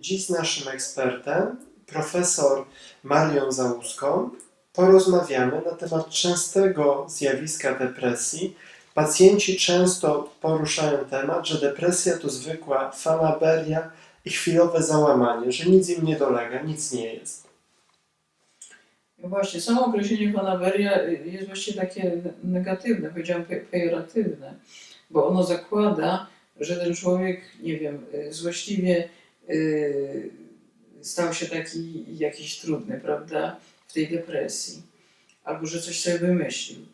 Dziś naszym ekspertem, profesor Marią Załuską, porozmawiamy na temat częstego zjawiska depresji. Pacjenci często poruszają temat, że depresja to zwykła fanaberia i chwilowe załamanie, że nic im nie dolega, nic nie jest. No Właśnie, samo określenie fanaberia jest właściwie takie negatywne, powiedziałam pe- pejoratywne, bo ono zakłada, że ten człowiek, nie wiem, y, złośliwie stał się taki jakiś trudny, prawda, w tej depresji, albo że coś sobie wymyślił.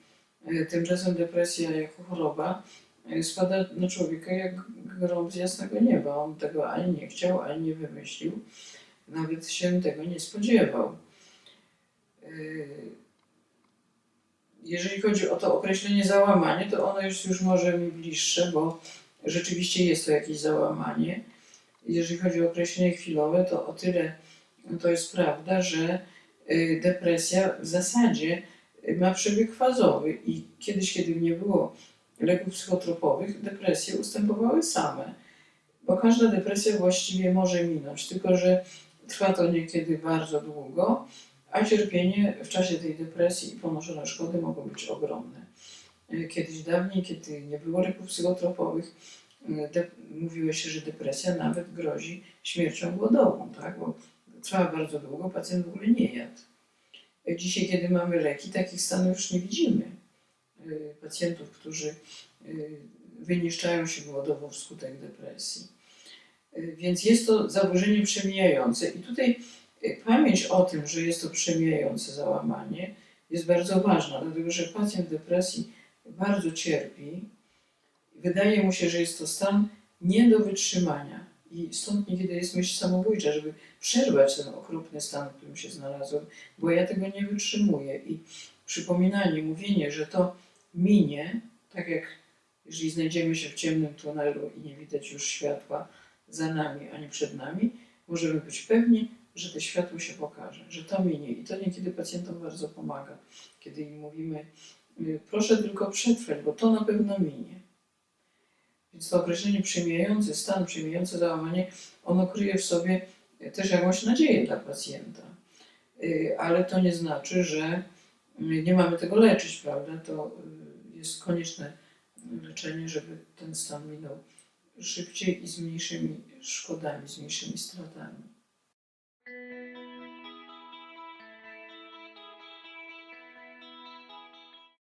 Y, Tymczasem depresja jako choroba y, spada na człowieka jak grom z jasnego nieba. On tego ani nie chciał, ani nie wymyślił, nawet się tego nie spodziewał. Y, jeżeli chodzi o to określenie załamanie, to ono jest już może mi bliższe, bo rzeczywiście jest to jakieś załamanie. Jeżeli chodzi o określenie chwilowe, to o tyle to jest prawda, że y, depresja w zasadzie ma przebieg fazowy i kiedyś, kiedy nie było leków psychotropowych, depresje ustępowały same, bo każda depresja właściwie może minąć, tylko że trwa to niekiedy bardzo długo, a cierpienie w czasie tej depresji i ponoszone szkody mogą być ogromne. Y, Kiedyś dawniej, kiedy nie było leków psychotropowych, de- mówiło się, że depresja nawet grozi śmiercią głodową, tak? bo trwała bardzo długo, pacjent w ogóle nie jadł. Dzisiaj, kiedy mamy leki, takich stanów już nie widzimy. Y, Pacjentów, którzy y, wyniszczają się głodowo wskutek depresji. Y, Więc jest to zaburzenie przemijające i tutaj pamięć o tym, że jest to przemijające załamanie jest bardzo ważna, dlatego że pacjent depresji bardzo cierpi. Wydaje mu się, że jest to stan nie do wytrzymania i stąd niekiedy jest myśl samobójcza, żeby przerwać ten okropny stan, w którym się znalazłem, bo ja tego nie wytrzymuję i przypominanie, mówienie, że to minie, tak jak jeżeli znajdziemy się w ciemnym tunelu i nie widać już światła za nami ani przed nami, możemy być pewni, że to światło się pokaże, że to minie. I to niekiedy pacjentom bardzo pomaga, kiedy im mówimy, y, proszę tylko przetrwać, bo to na pewno minie. Więc to określenie przemijający stan, przemijające załamanie, ono kryje w sobie też jakąś nadzieję dla pacjenta. Y, Ale to nie znaczy, że y, nie mamy tego leczyć, prawda? To y, jest konieczne leczenie, żeby ten stan minął szybciej i z mniejszymi szkodami, z mniejszymi stratami.